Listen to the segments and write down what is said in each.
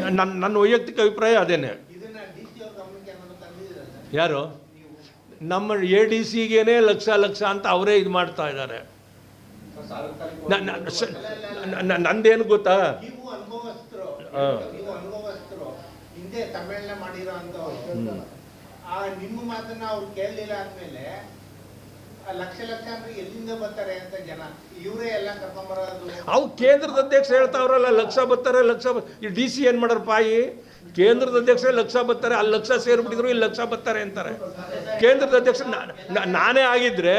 ನನ್ನ ನನ್ನ ವೈಯಕ್ತಿಕ ಅಭಿಪ್ರಾಯ ಅದೇನೆ. ಯಾರು? ನಮ್ಮ ಎ ಡಿ ಸಿಗೇನೆ ಲಕ್ಷ ಲಕ್ಷ ಅಂತ ಅವರೇ ಇದು ಮಾಡ್ತಾ ಇದ್ದಾರೆ. ನಂದೇನು ಗೊತ್ತಾ? ಹಿಂದೆ ತಮಿಳ್ನ ಮಾಡಿರೋ ಆ, ನಿಮ್ಮ ಮಾತನ್ನ ಅವ್ರು ಕೇಳಲಿಲ್ಲ ಆದ್ಮೇಲೆ ಆ ಲಕ್ಷ ಲಕ್ಷ ಅಂದ್ರೆ ಎಲ್ಲಿಂದ ಬರ್ತಾರೆ ಅಂತ ಜನ? ಇವರೇ ಎಲ್ಲ ಕರ್ಕೊಂಬರೋದು. ಅವು ಕೇಂದ್ರದ ಅಧ್ಯಕ್ಷ ಹೇಳ್ತಾವ್ರಲ್ಲ, ಲಕ್ಷ ಬರ್ತಾರೆ, ಲಕ್ಷ ಈ ಡಿ ಸಿ ಏನು ಮಾಡೋರು ಪಾಯಿ? ಕೇಂದ್ರದ ಅಧ್ಯಕ್ಷ ಲಕ್ಷ ಬರ್ತಾರೆ, ಅಲ್ಲಿ ಲಕ್ಷ ಸೇರ್ಬಿಟ್ಟಿದ್ರು, ಇಲ್ಲಿ ಲಕ್ಷ ಬರ್ತಾರೆ ಅಂತಾರೆ. ಕೇಂದ್ರದ ಅಧ್ಯಕ್ಷ ನಾನೇ ಆಗಿದ್ರೆ,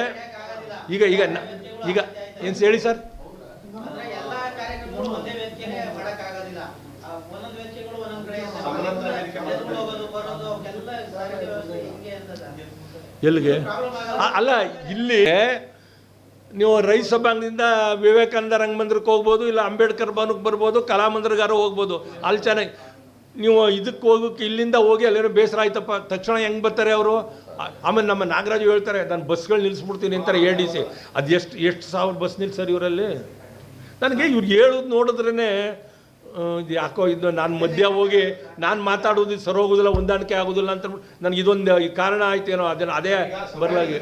ಈಗ ಈಗ ಈಗ ಏನು ಹೇಳಿ ಸರ್ ಅಂದ್ರೆ ಎಲ್ಲಾ ಕಾರ್ಯಕ್ರಮಗಳು ಒಂದೇ ವೇದಿಕೆನೆ ಮಾಡಕ್ಕಾಗೋದಿಲ್ಲ ಆ ಒಂದೊಂದು ವೇದಿಕೆಗಳು ಒಂದೊಂದ್ ಕಡೆ ಇರ್ತವೆ. ಸಮಾನಾಂತರ ವೇದಿಕೆ ಮಾಡ್ತಾರೆ. ಎಲ್ರು ಹೋಗೋದು ಬರೋದು ಅವಕ್ಕೆಲ್ಲ ಸಾರಿಗೆ ವ್ಯವಸ್ಥೆ ಹಿಂಗೆ ಅಂತದ ಎಲ್ಲಿಗೆ? ಅಲ್ಲ, ಇಲ್ಲಿ ನೀವು ರೈತ ಸಭಾಂಗದಿಂದ ವಿವೇಕಾನಂದ ರಂಗಮಂದಿರಕ್ಕೆ ಹೋಗ್ಬೋದು, ಇಲ್ಲ ಅಂಬೇಡ್ಕರ್ ಭವನಕ್ಕೆ ಬರ್ಬೋದು ಕಲಾಮಂದಿರಗಾರ ಹೋಗ್ಬೋದು, ಅಲ್ಲಿ ಚೆನ್ನಾಗಿ ನೀವು ಇದಕ್ಕೆ ಹೋಗೋಕೆ ಇಲ್ಲಿಂದ ಹೋಗಿ ಅಲ್ಲೇನೋ ಬೇಸರ ಆಯ್ತಪ್ಪ. ತಕ್ಷಣ ಹೆಂಗೆ ಬರ್ತಾರೆ ಅವರು? ಆಮೇಲೆ ನಮ್ಮ ನಾಗರಾಜು ಹೇಳ್ತಾರೆ, ನಾನು ಬಸ್ಗಳು ನಿಲ್ಲಿಸ್ಬಿಡ್ತೀನಿ ಅಂತಾರೆ ಎ ಡಿ ಸಿ ಅದು ಎಷ್ಟು ಎಷ್ಟು ಸಾವಿರ ಬಸ್ ನಿಲ್ಸರ್ ಇವರಲ್ಲಿ? ನನಗೆ ಇವ್ರು ಹೇಳೋದು ನೋಡಿದ್ರೇ ಯಾಕೋ ಇದು ನಾನು ಮಧ್ಯ ಹೋಗಿ ನಾನು ಮಾತಾಡೋದು ಇದು ಹೋಗೋದಿಲ್ಲ ಹೊಂದಾಣಿಕೆ ಆಗೋದಿಲ್ಲ ಅಂತ ನನಗೆ ಇದೊಂದು ಈ ಕಾರಣ ಆಯ್ತೇನೋ ಅದನ್ನು ಅದೇ ಬರಲಾಗಿ.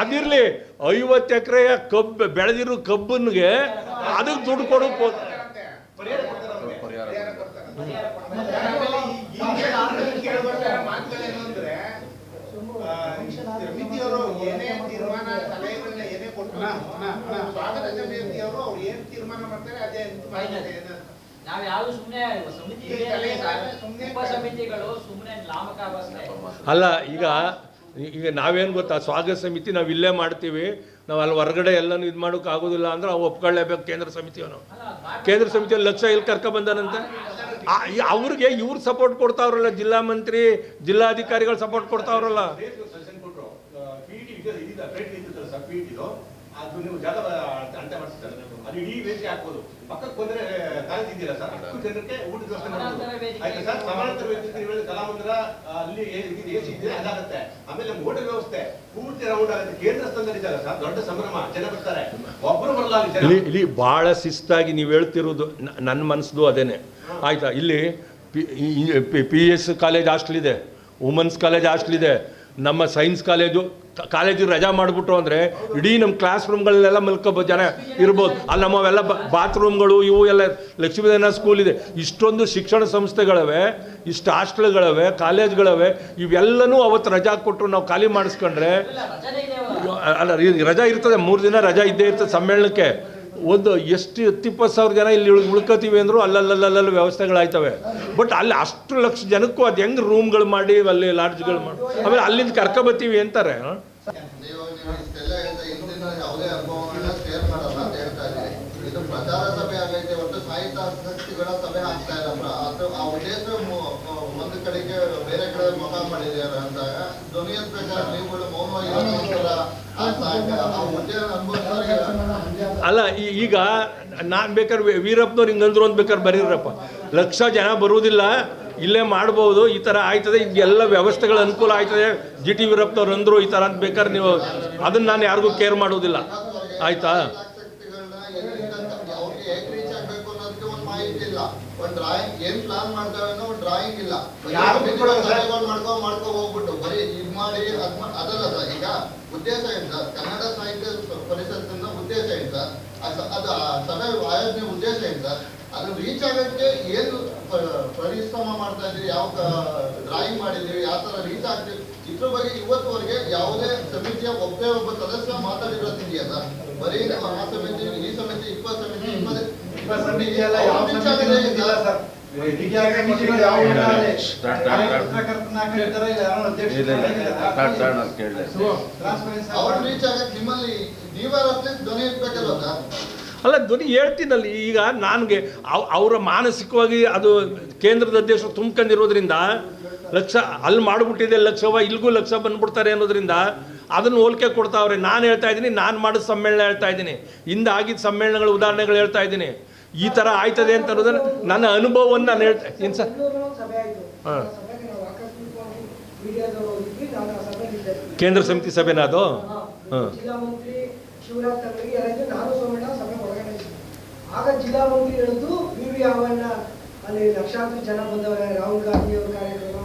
ಅದಿರ್ಲಿ ಐವತ್ತು ಎಕರೆಯ ಕಬ್ಬು ಬೆಳೆದಿರೋ ಕಬ್ಬನ್ಗೆ ಅದಕ್ಕೆ ದುಡ್ಡು ಕೊಡೋಕೆ ನಾವ್ ಯಾವ್ದು ಸುಮ್ನೆ ಸಮಿತಿ ಸುಮ್ನೆ ಅಲ್ಲ, ಈಗ ಈಗ ನಾವೇನು ಗೊತ್ತಾ? ಸ್ವಾಗತ ಸಮಿತಿ ನಾವು ಇಲ್ಲೇ ಮಾಡ್ತೀವಿ. ನಾವು ಅಲ್ಲಿ ಹೊರಗಡೆ ಎಲ್ಲನೂ ಇದು ಮಾಡೋಕ್ಕಾಗೋದಿಲ್ಲ ಅಂದ್ರೆ ಅವು ಒಪ್ಕೊಳ್ಳೇಬೇಕು ಕೇಂದ್ರ ಸಮಿತಿಯವನು. ಕೇಂದ್ರ ಸಮಿತಿಯಲ್ಲಿ ಲಕ್ಷ ಇಲ್ಲಿ ಕರ್ಕೊಂಡ್ ಬಂದಾನಂತೆ? ಆ- ಈ ಅವ್ರಿಗೆ ಇವ್ರು ಸಪೋರ್ಟ್ ಕೊಡ್ತಾವ್ರಲ್ಲ ಜಿಲ್ಲಾ ಮಂತ್ರಿ ಜಿಲ್ಲಾಧಿಕಾರಿಗಳು ಸಪೋರ್ಟ್ ಕೊಡ್ತಾವ್ರಲ್ಲ. ಅದು ನೀವು ಜಾಗ ಅಂತ ಮಾಡ್ತಾರೆ ಅದು ಇಡೀ ವೇದಿಕೆ ಹಾಕ್ಬೋದು. ಪಕ್ಕಕ್ಕೆ ಬಂದ್ರೆ ಕಾಲೇಜ್ ಸರ್? ಹತ್ತು ಜನಕ್ಕೆ ಊಟದ ವ್ಯವಸ್ಥೆ. ಆಯ್ತಾ ಸರ್? ಸಮಾನಾಂತರ ವೇದಿಕೆ ಕಲಾಮಂದಿರ ಅಲ್ಲಿ ಎ ಸಿ ಇದೆ ಅದಾಗುತ್ತೆ. ಆಮೇಲೆ ಹೋಟೆಲ್ ವ್ಯವಸ್ಥೆ ಪೂರ್ತಿ ರೌಂಡ್ ಆಗುತ್ತೆ. ಕೇಂದ್ರ ಸ್ಥಾನದಲ್ಲಿ ಸರ್. ದೊಡ್ಡ ಸಂಭ್ರಮ. ಜನ ಬರ್ತಾರೆ. ಒಬ್ಬರು ಬರಲ್ಲ ಇಲ್ಲಿ ಇಲ್ಲಿ ಭಾಳ ಶಿಸ್ತಾಗಿ ನೀವು ಹೇಳ್ತಿರೋದು ನನ್ನ ಮನಸ್ಸು ಅದೇನೆ. ಆಯ್ತಾ? ಇಲ್ಲಿ P P S college hostel ಇದೆ. ವುಮೆನ್ಸ್ ಕಾಲೇಜ್ ಹಾಸ್ಟೆಲ್ ಇದೆ. ನಮ್ಮ ಸೈನ್ಸ್ ಕಾಲೇಜು ಕಾಲೇಜಿಗೆ ರಜಾ ಮಾಡಿಬಿಟ್ರು ಅಂದರೆ ಇಡೀ ನಮ್ಮ ಕ್ಲಾಸ್ ರೂಮ್ಗಳನ್ನೆಲ್ಲ ಮಲ್ಕೋಬೋದು ಜನ ಇರ್ಬೋದು. ಅಲ್ಲಿ ನಮ್ಮವೆಲ್ಲ ಬಾತ್ರೂಮ್ಗಳು ಇವು ಎಲ್ಲ ಲಕ್ಷ್ಮೀದೇನ ಸ್ಕೂಲ್ ಇದೆ. ಇಷ್ಟೊಂದು ಶಿಕ್ಷಣ ಸಂಸ್ಥೆಗಳವೆ, ಇಷ್ಟು ಹಾಸ್ಟೆಲ್ಗಳವೆ, ಕಾಲೇಜ್ಗಳವೆ, ಇವೆಲ್ಲನೂ ಅವತ್ತು ರಜಾ ಕೊಟ್ಟರು ನಾವು ಖಾಲಿ ಮಾಡಿಸ್ಕೊಂಡ್ರೆ ಅಲ್ಲ ರಜಾ ಇರ್ತದೆ, ಮೂರು ದಿನ ರಜಾ ಇದ್ದೇ ಇರ್ತದೆ ಸಮ್ಮೇಳನಕ್ಕೆ. ಒಂದು ಎಷ್ಟು ಹತ್ತಿಪ್ಪತ್ತು ಸಾವಿರ ಜನ ಇಲ್ಲಿ ಉಳ್- ಉಳ್ಕೋತೀವಿ ಅಂದ್ರು ಅಲ್ಲಲ್ಲಲ್ಲಲ್ಲಿ ವ್ಯವಸ್ಥೆಗಳಾಯ್ತವೆ. ಬಟ್ ಅಲ್ಲಿ ಅಷ್ಟು ಲಕ್ಷ ಜನಕ್ಕೂ ಅದು ಹೆಂಗೆ ರೂಮ್ಗಳು ಮಾಡಿ, ಅಲ್ಲಿ ಲಾಡ್ಜ್ಗಳು ಮಾಡಿ? ಆಮೇಲೆ ಅಲ್ಲಿಂದ ಕರ್ಕೊಬತ್ತೀವಿ ಅಂತಾರೆ. ಬೇರೆ ಕಡೆ ಅಲ್ಲ ಈಗ ನಾನು ಬೇಕಾದ್ರೆ ವೀರಪ್ಪನವ್ರು ಹಿಂಗಂದ್ರು ಅಂತ ಬೇಕಾದ್ರೆ ಬರೀರಪ್ಪ. ಲಕ್ಷ ಜನ ಬರುವುದಿಲ್ಲ, ಇಲ್ಲೇ ಮಾಡ್ಬೋದು, ಈ ಥರ ಆಯ್ತದೆ ಎಲ್ಲ ವ್ಯವಸ್ಥೆಗಳ ಅನುಕೂಲ ಆಯ್ತದೆ. ಜಿ ಟಿ ವೀರಪ್ಪನವ್ರು ಅಂದರು ಈ ಥರ ಅಂತ ಬೇಕಾದ್ರೆ ನೀವು ಅದನ್ನು ನಾನು ಯಾರಿಗೂ ಕೇರ್ ಮಾಡೋದಿಲ್ಲ ಆಯ್ತಾ ಶಕ್ತಿಗಳನ್ನ ಎಲ್ಲಿಂದ ತ- ಅವ್ರಿಗೆ ಹೇಗ್ ರೀಚ್ ಆಗ್ಬೇಕು ಅನ್ನೋದಕ್ಕೆ ಒಂದು ಮಾಹಿತಿ ಇಲ್ಲ ಒಂದ್ ಡ್ರಾಯಿಂಗ್ ಏನ್ ಪ್ಲಾನ್ ಮಾಡ್ತೇವೆ ಅನ್ನೋ ಡ್ರಾಯಿಂಗ್ ಇಲ್ಲ? ಮಾಡ್ಕೊ ಮಾಡ್ಕೊ ಹೋಗ್ಬಿಟ್ಟು ಬರೀ ಇದ್ ಮಾಡಿ ಅದ್ ಅದಲ್ಲ ಸರ್ ಈಗ ಉದ್ದೇಶ ಏನ್ ಸರ್? ಕನ್ನಡ ಸಾಹಿತ್ಯ ಪರಿಷತ್ತಿನ ಉದ್ದೇಶ ಏನ್ ಸರ್? ಅದ್- ಸಭೆ ಆಯೋಜನೆ ಉದ್ದೇಶ ಏನ್ ಸರ್? ಅದು ರೀಚ್ ಆಗಕ್ಕೆ ಏನು ಪರಿಶ್ರಮ ಮಾಡ್ತಾ ಇದ್ರಿ ಯಾವ ಡ್ರಾಯಿಂಗ್ ಮಾಡಿದ್ರಿ ಯಾವ ತರ ರೀಚ್ ಆಗ್ತೀವಿ ಇದ್ರ ಬಗ್ಗೆ ಇವತ್ತುವರೆಗೆ ಯಾವುದೇ ಸಮಿತಿಯ ಒಬ್ಬೇ ಒಬ್ಬ ಸದಸ್ಯ ಮಾತಾಡಿರೋದಿದೆಯಾ ಸರ್? ಬರೀ ಆ ಸಮಿತಿ ಈ ಸಮಿತಿ ಇಪ್ಪತ್ತು ಸಮಿತಿ ಇಪ್ಪತ್ತು ಸಮಿತಿ ಯಾವ ಸರ್. ಅಲ್ಲಿ. ಧ್ವನಿ ಹೇಳ್ತೀನಲ್ಲ. ಈಗ ನನಗೆ ಅವರ ಮಾನಸಿಕವಾಗಿ ಅದು ಕೇಂದ್ರದ ಅಧ್ಯಕ್ಷರು ತುಂಬ್ಕೊಂಡಿರೋದ್ರಿಂದ ಲಕ್ಷ ಅಲ್ಲಿ ಮಾಡಿಬಿಟ್ಟಿದೆ ಲಕ್ಷವ ಇಲ್ಗೂ ಲಕ್ಷ ಬಂದ್ಬಿಡ್ತಾರೆ ಅನ್ನೋದ್ರಿಂದ ಅದನ್ನು ಹೋಲಿಕೆ ಕೊಡ್ತಾವ್ರೆ. ನಾನು ಹೇಳ್ತಾ ಇದ್ದೀನಿ ನಾನು ಮಾಡಿದ ಸಮ್ಮೇಳನ ಹೇಳ್ತಾ ಇದ್ದೀನಿ. ಹಿಂದೆ ಆಗಿದ್ದ ಸಮ್ಮೇಳನಗಳ ಉದಾಹರಣೆಗಳು ಹೇಳ್ತಾ ಇದ್ದೀನಿ. ಈ ಥರ ಆಯ್ತದೆ ಅಂತ ಅನ್ನೋದನ್ನ ನನ್ನ ಅನುಭವವನ್ನು ನಾನು ಹೇಳ್ತಾ ಏನು ಸರ್? ಕೇಂದ್ರ ಸಮಿತಿ ಸಭೆನಾ ಅದು. ಆಗ ಜಿಲ್ಲಾ ಮಂತ್ರಿ ಅಲ್ಲಿ ಲಕ್ಷಾಂತರ ಜನ ಬಂದವರ, ರಾಹುಲ್ ಗಾಂಧಿ ಅವ್ರ ಕಾರ್ಯಕ್ರಮ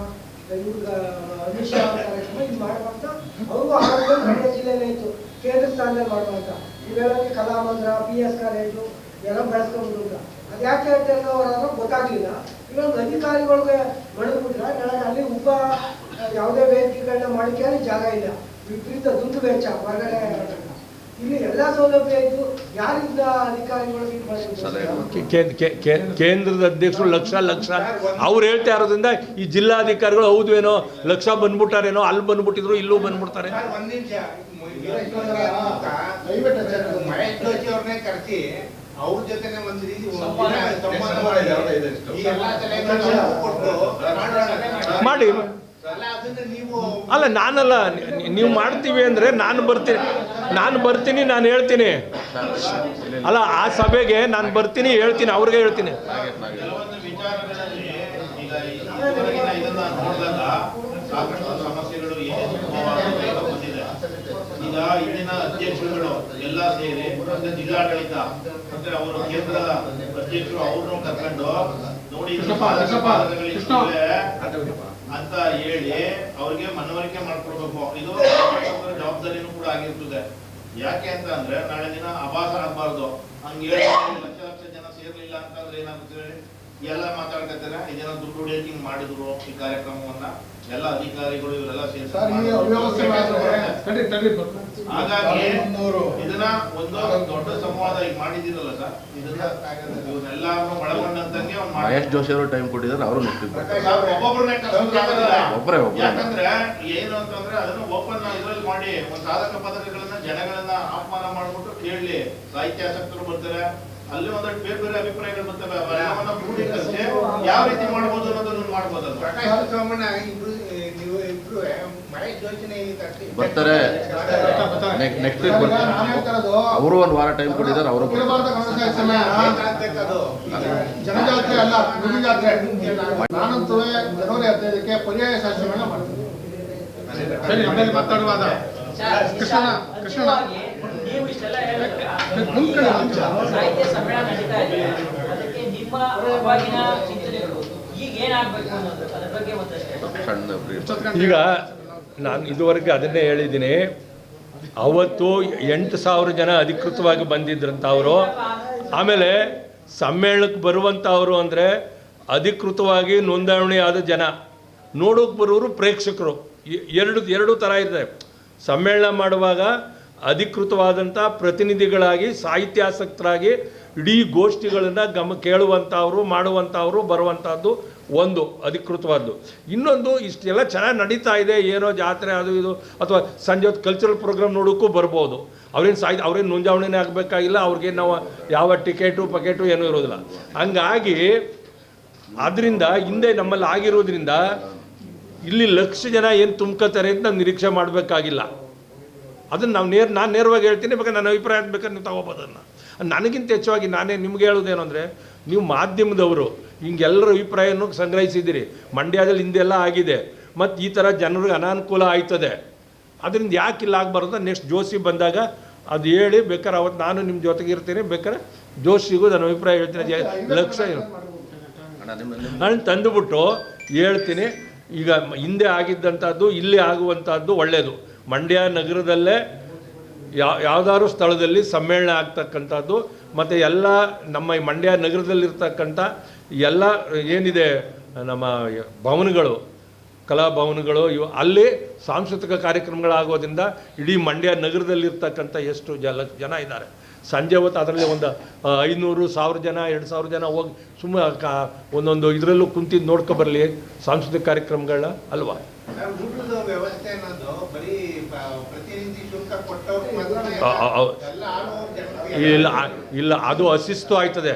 ಅಮಿತ್ ಶಾ ಕಾರ್ಯಕ್ರಮ, ಇದು ಮಾಡುವಂತ ಅವರು ಜಿಲ್ಲೆಯಲ್ಲೇ ಇತ್ತು. ಕೇಂದ್ರ ಸ್ಥಾನದಲ್ಲಿ ಮಾಡುವಂತ ಇವೆಲ್ಲ ಕಲಾಮಂದ್ರ ಪಿ ಎಸ್ ಕಾಲೇಜು ಎಲ್ಲ ಬೆಳೆಸ್ಕೊಂಡು ಅಂತ. ಅದ್ಯಾಕೆ ಹೇಳ್ತಾ ಅವರಾದ್ರೂ ಗೊತ್ತಾಗ್ಲಿಲ್ಲ. ಇನ್ನೊಂದು ಅಧಿಕಾರಿಗಳಿಗೆ ಮಡಗ್ಬಿಟ್ರೆ ನನಗೆ ಅಲ್ಲಿ ಉಪ ಯಾವುದೇ ವೇದಿಕೆಗಳನ್ನ ಮಾಡಿಕೆ ಅಲ್ಲಿ ಜಾಗ ಇಲ್ಲ. ವಿಪರೀತ ದುಡ್ಡು ವೆಚ್ಚ ಹೊರಗಡೆ. ಇಲ್ಲಿ ಎಲ್ಲಾ ಸೌಲಭ್ಯ ಇದ್ದು ಯಾರಿಂದ ಅಧಿಕಾರಿಗಳು ಕೇಂದ್ರದ ಅಧ್ಯಕ್ಷರು ಲಕ್ಷ ಲಕ್ಷ. ಅವ್ರು ಹೇಳ್ತಾ ಇರೋದ್ರಿಂದ ಈ ಜಿಲ್ಲಾಧಿಕಾರಿಗಳು ಹೌದು ಏನೋ ಲಕ್ಷ ಬಂದ್ಬಿಟ್ಟಾರೇನೋ ಅಲ್ಲಿ ಬಂದ್ಬಿಟ್ಟಿದ್ರು ಇಲ್ಲೂ ಬಂದ್ಬಿಡ್ತಾರೆ. ಒಂದ್ ನಿಮಿಷ. ಅವ್ರ ಜೊತೆನೆ ಒಂದ್ ರೀತಿ ಮಾಡಿ. ಅಲ್ಲ ಅದನ್ನ ನೀವು ಅಲ್ಲ ನಾನಲ್ಲ ನೀವು ಮಾಡ್ತೀವಿ ಅಂದ್ರೆ ನಾನು ಬರ್ತೀನಿ. ನಾನು ಬರ್ತೀನಿ ನಾನು ಹೇಳ್ತೀನಿ. ಅಲ್ಲ ಆ ಸಭೆಗೆ ನಾನು ಬರ್ತೀನಿ ಹೇಳ್ತೀನಿ ಅವ್ರಿಗೆ ಹೇಳ್ತೀನಿ. ಸಾಕಷ್ಟು ಸಮಸ್ಯೆಗಳು ಈಗ ಇಲ್ಲಿನ ಅಧ್ಯಕ್ಷರುಗಳು ಎಲ್ಲ ಸೇರಿ ಮತ್ತೆ ಜಿಲ್ಲಾಡಳಿತ ಮತ್ತೆ ಅವರು ಕೇಂದ್ರ ಅಧ್ಯಕ್ಷರು ಅವ್ರನ್ನು ಕರ್ಕೊಂಡು ನೋಡಿ ಅಂತ ಹೇಳಿ ಅವ್ರಿಗೆ ಮನವರಿಕೆ ಮಾಡ್ಕೊಡ್ಬೇಕು. ಇದು ಜವಾಬ್ದಾರಿನೂ ಕೂಡ ಆಗಿರ್ತದೆ. ಯಾಕೆ ಅಂತ ಅಂದ್ರೆ ನಾಳೆ ದಿನ ಅಭಾಸ ಆಗ್ಬಾರ್ದು. ಹಂಗೆ ಲಕ್ಷ ಲಕ್ಷ ಜನ ಸೇರ್ಲಿಲ್ಲ ಅಂತಂದ್ರೆ ಏನಾಗುತ್ತೆ ಹೇಳಿ? ಎಲ್ಲ ಮಾತಾಡ್ಕತ್ತಾರೆ. ಇದನ್ನ ದುಡ್ಡು ಹೊಡಿಯಕ್ಕೆ ಹಿಂಗ್ ಮಾಡಿದ್ರು ಈ ಕಾರ್ಯಕ್ರಮವನ್ನ. ಎಲ್ಲ ಅಧಿಕಾರಿಗಳು ಇವರೆಲ್ಲ ಸೇರಿ ಹಾಗಾಗಿ. ಇದನ್ನ ಒಂದು ದೊಡ್ಡ ಸಂವಾದ ಈಗ ಮಾಡಿದಿರಲ್ಲ ಸರ್? ಇದನ್ನ ಇವನ್ನೆಲ್ಲಾರನ್ನು ಒಳಗೊಂಡಂತಂಗೆ ಮಾಡಿ ಮಹೇಶ್ ಜೋಶಿ ಅವರು ಟೈಮ್ ಕೊಟ್ಟಿದ್ದಾರೆ ಅವರು ಒಬ್ಬರೇ. ಯಾಕಂದ್ರೆ ಏನು ಅಂತಂದ್ರೆ ಅದನ್ನ ಓಪನ್ ಇದ್ರಲ್ಲಿ ಮಾಡಿ ಒಂದ್ ಸಾಧಕ ಪದಕಗಳನ್ನ ಜನಗಳನ್ನ ಆಹ್ವಾನ ಮಾಡ್ಬಿಟ್ಟು ಕೇಳಲಿ ಸಾಹಿತ್ಯಾಸಕ್ತರು ಬರ್ತಾರೆ ಅಲ್ಲಿ ಒಂದಷ್ಟು ಬೇರೆ ಬೇರೆ ಅಭಿಪ್ರಾಯಗಳು ಬರ್ತವೆ. ಯಾವ ರೀತಿ ಮಾಡ್ಬೋದು ಅನ್ನೋದನ್ನ ಮಾಡ್ಬೋದಲ್ಲ ಪ್ರಕಾಶ್ ಇಬ್ರು ಬರ್ತಾರೆ. ನೆಕ್ಸ್ಟ್ ವೀಕ್ ಬರ್ತಾರೆ. ಅವರು ಒಂದು ವಾರ ಟೈಮ್ ಕೊಟ್ಟಿದ್ದಾರೆ ಅವರು. ಜನಜಾತ್ರೆ ಅಲ್ಲ. ಜಾತ್ರೆ ನಾನಂತೂ ಜನವರಿ ಹದಿನೈದಕ್ಕೆ ಪರ್ಯಾಯ ಶಾಸನಗಳನ್ನ ಮಾಡ್ತೀನಿ. ಸರಿ ಆಮೇಲೆ ಮಾತಾಡುವಾಗ ಕೃಷ್ಣ ಕೃಷ್ಣ ನೀವು ಇಷ್ಟೆಲ್ಲ ಹೇಳ್ಬೇಕು. ಮುಂದ್ ಸಾಹಿತ್ಯ ಸಮ್ಮೇಳನ ನಡೀತಾ ಇದೆ. ಅದಕ್ಕೆ ನಿಮ್ಮ ಈಗ ನಾನು ಇದುವರೆಗೆ ಅದನ್ನೇ ಹೇಳಿದ್ದೀನಿ. ಅವತ್ತು ಎಂಟು ಸಾವಿರ ಜನ ಅಧಿಕೃತವಾಗಿ ಬಂದಿದ್ರಂತ ಅವರು ಆಮೇಲೆ ಸಮ್ಮೇಳನಕ್ಕೆ ಬರುವಂಥವರು ಅಂದರೆ ಅಧಿಕೃತವಾಗಿ ನೋಂದಣಿ ಆದ ಜನ. ನೋಡೋಕೆ ಬರೋರು ಪ್ರೇಕ್ಷಕರು. ಎರಡು ಎರಡು ಥರ ಇದೆ ಸಮ್ಮೇಳನ ಮಾಡುವಾಗ ಅಧಿಕೃತವಾದಂಥ ಪ್ರತಿನಿಧಿಗಳಾಗಿ ಸಾಹಿತ್ಯಾಸಕ್ತರಾಗಿ ಇಡೀ ಗೋಷ್ಠಿಗಳನ್ನು ಗಮ ಕೇಳುವಂಥವ್ರು, ಮಾಡುವಂಥವ್ರು, ಬರುವಂಥದ್ದು ಒಂದು, ಅಧಿಕೃತವಾದ್ದು. ಇನ್ನೊಂದು, ಇಷ್ಟೆಲ್ಲ ಚೆನ್ನಾಗಿ ನಡೀತಾ ಇದೆ, ಏನೋ ಜಾತ್ರೆ ಅದು ಇದು, ಅಥವಾ ಸಂಜೆ ಹೊತ್ತು ಕಲ್ಚರಲ್ ಪ್ರೋಗ್ರಾಮ್ ನೋಡೋಕ್ಕೂ ಬರ್ಬೋದು. ಅವ್ರೇನು ಸಾಯ್, ಅವ್ರೇನು ನೋಂದಾವಣೆನೇ ಆಗಬೇಕಾಗಿಲ್ಲ, ಅವ್ರಿಗೆ ನಾವು ಯಾವ ಟಿಕೆಟು, ಪಕೆಟು ಏನೂ ಇರೋದಿಲ್ಲ. ಹಂಗಾಗಿ ಆದ್ದರಿಂದ ಹಿಂದೆ ನಮ್ಮಲ್ಲಿ ಆಗಿರೋದ್ರಿಂದ ಇಲ್ಲಿ ಲಕ್ಷ ಜನ ಏನು ತುಂಬ್ಕೋತಾರೆ ಅಂತ ನಾವು ನಿರೀಕ್ಷೆ ಮಾಡಬೇಕಾಗಿಲ್ಲ. ಅದನ್ನು ನಾವು ನೇರ ನಾನು ನೇರವಾಗಿ ಹೇಳ್ತೀನಿ ಬೇಕಾದ್ರೆ ನನ್ನ ಅಭಿಪ್ರಾಯ ಬೇಕಾದ್ರೆ ನೀವು ತಗೋಬೋದು ಅದನ್ನು. ನನಗಿಂತ ಹೆಚ್ಚಾಗಿ ನಾನೇ ನಿಮ್ಗೆ ಹೇಳೋದೇನು ಅಂದರೆ ನೀವು ಮಾಧ್ಯಮದವರು ಹಿಂಗೆಲ್ಲರ ಅಭಿಪ್ರಾಯವನ್ನು ಸಂಗ್ರಹಿಸಿದ್ದೀರಿ. ಮಂಡ್ಯದಲ್ಲಿ ಹಿಂದೆಲ್ಲ ಆಗಿದೆ. ಮತ್ತು ಈ ಥರ ಜನರಿಗೆ ಅನಾನುಕೂಲ ಆಯ್ತದೆ. ಅದರಿಂದ ಯಾಕೆ ಇಲ್ಲ ಆಗಬಾರ್ದು ನೆಕ್ಸ್ಟ್ ಜೋಶಿ ಬಂದಾಗ ಅದು ಹೇಳಿ ಬೇಕಾದ್ರೆ ಅವತ್ತು ನಾನು ನಿಮ್ಮ ಜೊತೆಗೆ ಇರ್ತೀನಿ ಬೇಕಾದ್ರೆ ಜೋಶಿಗೂ ನನ್ನ ಅಭಿಪ್ರಾಯ ಹೇಳ್ತೀನಿ. ಅದು ಲಕ್ಷ ನಾನು ತಂದುಬಿಟ್ಟು ಹೇಳ್ತೀನಿ ಈಗ ಮ- ಹಿಂದೆ ಆಗಿದ್ದಂಥದ್ದು ಇಲ್ಲಿ ಆಗುವಂಥದ್ದು ಒಳ್ಳೆಯದು ಮಂಡ್ಯ ನಗರದಲ್ಲೇ ಯಾವ ಯಾವ್ದಾದ್ರು ಸ್ಥಳದಲ್ಲಿ ಸಮ್ಮೇಳನ ಆಗ್ತಕ್ಕಂಥದ್ದು, ಮತ್ತು ಎಲ್ಲ ನಮ್ಮ ಈ ಮಂಡ್ಯ ನಗರದಲ್ಲಿರ್ತಕ್ಕಂಥ ಎಲ್ಲ ಏನಿದೆ, ನಮ್ಮ ಭವನಗಳು ಕಲಾಭವನಗಳು ಇವು ಅಲ್ಲಿ ಸಾಂಸ್ಕೃತಿಕ ಕಾರ್ಯಕ್ರಮಗಳಾಗೋದ್ರಿಂದ ಇಡೀ ಮಂಡ್ಯ ನಗರದಲ್ಲಿರ್ತಕ್ಕಂಥ ಎಷ್ಟು ಜನ ಜನ ಇದ್ದಾರೆ. ಸಂಜೆ ಹೊತ್ತು ಅದರಲ್ಲಿ ಒಂದು ಐನೂರು ಸಾವಿರ ಜನ, ಎರಡು ಸಾವಿರ ಜನ ಹೋಗಿ ಸುಮ್ಮನೆ ಕಾ, ಒಂದೊಂದು ಇದರಲ್ಲೂ ಕುಂತಿದ್ದು ನೋಡ್ಕೊ ಬರಲಿ ಸಾಂಸ್ಕೃತಿಕ ಕಾರ್ಯಕ್ರಮಗಳನ್ನ ಅಲ್ವಾ? ಇಲ್ಲ ಇಲ್ಲ ಅದು ಅಶಿಸ್ತು ಆಯ್ತದೆ.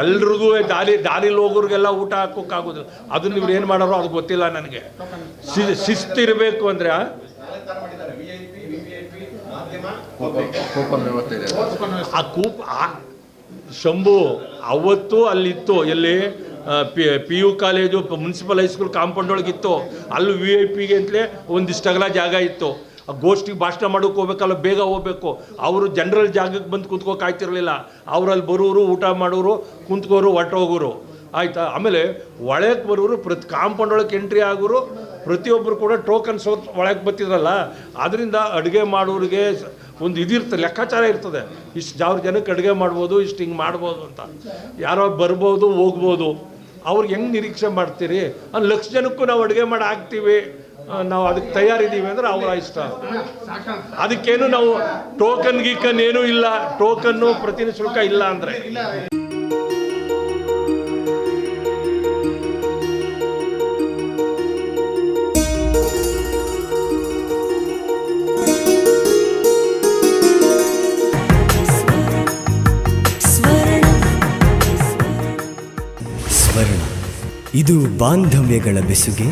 ಎಲ್ರಿಗೂ ದಾರಿ ದಾರಿಲಿ ಹೋಗೋರಿಗೆಲ್ಲ ಊಟ ಹಾಕೋಕ್ಕಾಗೋದಿಲ್ಲ ಅದನ್ನ ನೀವು ಏನು ಮಾಡೋರು ಅದು ಗೊತ್ತಿಲ್ಲ ನನಗೆ. ಶಿಸ್ತು ಇರಬೇಕು ಅಂದರೆ ಪಿ ಆ ಕೂಪ್ ಆ ಶಂಭು ಅವತ್ತು ಅಲ್ಲಿತ್ತು ಎಲ್ಲಿ P U college municipal high school compound ಒಳಗಿತ್ತು. ಅಲ್ಲಿ ವಿ ಐ ಪಿಗೆ ಅಂತಲೇ ಒಂದಿಷ್ಟು ಅಗಲ ಜಾಗ ಇತ್ತು. ಆ ಗೋಷ್ಠಿಗೆ ಭಾಷಣ ಮಾಡೋಕೆ ಹೋಗ್ಬೇಕಲ್ಲ, ಬೇಗ ಹೋಗ್ಬೇಕು. ಅವರು ಜನರಲ್ ಜಾಗಕ್ಕೆ ಬಂದು ಕುಂತ್ಕೋ ಆಯ್ತಿರಲಿಲ್ಲ ಅವರಲ್ಲಿ ಬರೋರು, ಊಟ ಮಾಡೋರು, ಕುಂತ್ಕೋರು ಹೋಗೋರು ಆಯಿತಾ? ಆಮೇಲೆ ಒಳಗೆ ಬರೋರು, ಪ್ರತಿ ಕಾಂಪೌಂಡ್ ಒಳಗೆ ಎಂಟ್ರಿ ಆಗೋರು ಪ್ರತಿಯೊಬ್ಬರು ಕೂಡ ಟೋಕನ್ ಒಳಗೆ ಬರ್ತಿದ್ರಲ್ಲ ಅದರಿಂದ ಅಡುಗೆ ಮಾಡೋರಿಗೆ ಒಂದು ಇದಿರ್ತದೆ ಲೆಕ್ಕಾಚಾರ ಇರ್ತದೆ. ಇಷ್ಟು ಸಾವಿರ ಜನಕ್ಕೆ ಅಡುಗೆ ಮಾಡ್ಬೋದು, ಇಷ್ಟು ಹಿಂಗೆ ಮಾಡ್ಬೋದು ಅಂತ. ಯಾರೋ ಬರ್ಬೋದು, ಹೋಗ್ಬೋದು. ಅವ್ರಿಗೆ ಹೆಂಗೆ ನಿರೀಕ್ಷೆ ಮಾಡ್ತೀರಿ? ಲಕ್ಷ ಜನಕ್ಕೂ ನಾವು ಅಡುಗೆ ಮಾಡಿ ಹಾಕ್ತೀವಿ ನಾವು ಅದಕ್ಕೆ ತಯಾರಿದ್ದೀವಿ ಅಂದ್ರೆ ಅವರ ಇಷ್ಟ. ಅದಕ್ಕೇನು ನಾವು ಟೋಕನ್ ಗೀಕನ್ ಏನೂ ಇಲ್ಲ. ಟೋಕನ್ನು ಪ್ರತಿನಿಧಿ ಶುಲ್ಕ ಇಲ್ಲ ಅಂದರೆ. ಇದು ಬಾಂಧವ್ಯಗಳ ಬೆಸುಗೆ.